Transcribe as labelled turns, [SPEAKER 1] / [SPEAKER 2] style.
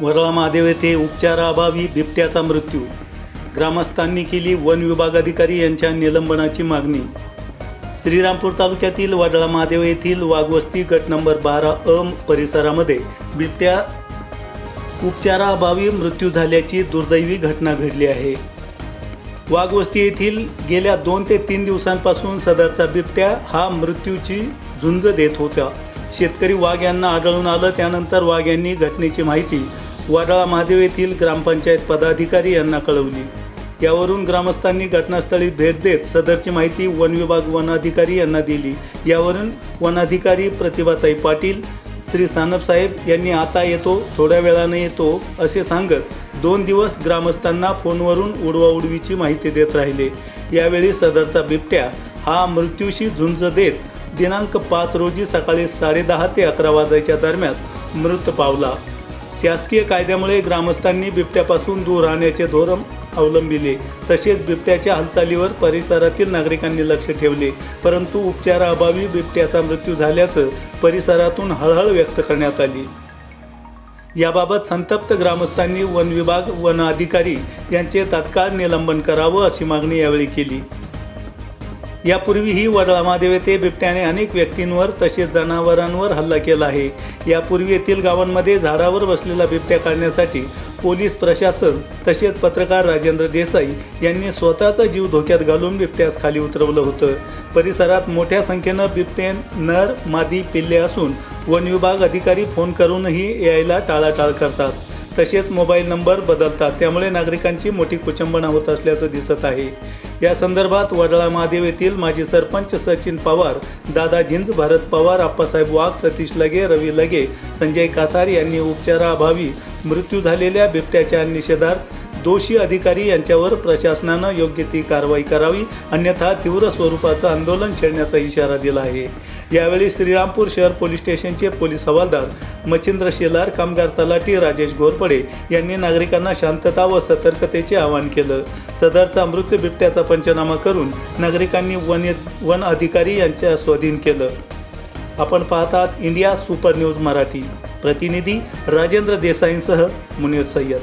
[SPEAKER 1] वरळा महादेव येथे उपचाराअभावी बिबट्याचा मृत्यू. ग्रामस्थांनी केली वन विभाग अधिकारी यांच्या निलंबनाची मागणी. श्रीरामपूर तालुक्यातील वडळा महादेव येथील वाघवस्ती गट नंबर बारा अम परिसरामध्ये बिबट्या उपचाराअभावी मृत्यू झाल्याची दुर्दैवी घटना घडली आहे. वाघवस्ती येथील गेल्या दोन ते तीन दिवसांपासून सदरचा बिबट्या हा मृत्यूची झुंज देत होता. शेतकरी वाघ यांना आढळून आलं त्यानंतर वाघ यांनी घटनेची माहिती वाडाळा महादेव येथील ग्रामपंचायत पदाधिकारी यांना कळवली. यावरून ग्रामस्थांनी घटनास्थळी भेट देत सदरची माहिती वन विभाग वनाधिकारी यांना दिली. यावरून वनाधिकारी प्रतिभाताई पाटील श्री सानपसाहेब यांनी आता येतो थोड्या वेळाने येतो असे सांगत दोन दिवस ग्रामस्थांना फोनवरून उडवाउडवीची माहिती देत राहिले. यावेळी सदरचा बिबट्या हा मृत्यूशी झुंज देत दिनांक पाच रोजी सकाळी साडेदहा ते अकरा वाजायच्या दरम्यान मृत पावला. शासकीय कायद्यामुळे ग्रामस्थांनी बिबट्यापासून दूर राहण्याचे धोरण अवलंबिले. तसेच बिबट्याच्या हालचालीवर परिसरातील नागरिकांनी लक्ष ठेवले. परंतु उपचाराअभावी बिबट्याचा मृत्यू झाल्याचं परिसरातून हळहळ व्यक्त करण्यात आली. याबाबत संतप्त ग्रामस्थांनी वन विभाग वन अधिकारी यांचे तात्काळ निलंबन करावं अशी मागणी यावेळी केली. यापूर्वीही वडळा महादेव येथे बिबट्याने अनेक व्यक्तींवर तसेच जनावरांवर हल्ला केला आहे. यापूर्वी येथील गावांमध्ये झाडावर बसलेला बिबट्या काढण्यासाठी पोलीस प्रशासन तसेच पत्रकार राजेंद्र देसाई यांनी स्वतःचा जीव धोक्यात घालून बिबट्यास खाली उतरवलं होतं. परिसरात मोठ्या संख्येनं बिबटे नर मादी पिल्ले असून वन विभाग अधिकारी फोन करूनही यायला टाळाटाळ करतात. तसेच मोबाईल नंबर बदलतात. त्यामुळे नागरिकांची मोठी कुचंबना होत असल्याचं दिसत आहे. या संदर्भात वडळा महादेव येथील माजी सरपंच सचिन पवार दादा झिंज भारत पवार आप्पासाहेब वाघ सतीश लगे रवी लगे संजय कासार यांनी उपचाराअभावी मृत्यू झालेल्या बिबट्याच्या निषेधार्थ दोषी अधिकारी यांच्यावर प्रशासनानं योग्य ती कारवाई करावी अन्यथा तीव्र स्वरूपाचं आंदोलन छेडण्याचा इशारा दिला आहे. यावेळी श्रीरामपूर शहर पोलीस स्टेशनचे पोलीस हवालदार मच्छिंद्र शेलार कामगार तलाठी राजेश घोरपडे यांनी नागरिकांना शांतता व सतर्कतेचे आवाहन केलं. सदरचा मृत बिबट्याचा पंचनामा करून नागरिकांनी वन वन अधिकारी यांच्या स्वाधीन केलं. आपण पाहतात इंडिया सुपर न्यूज मराठी. प्रतिनिधी राजेंद्र देसाईंसह मुनीर सय्यद.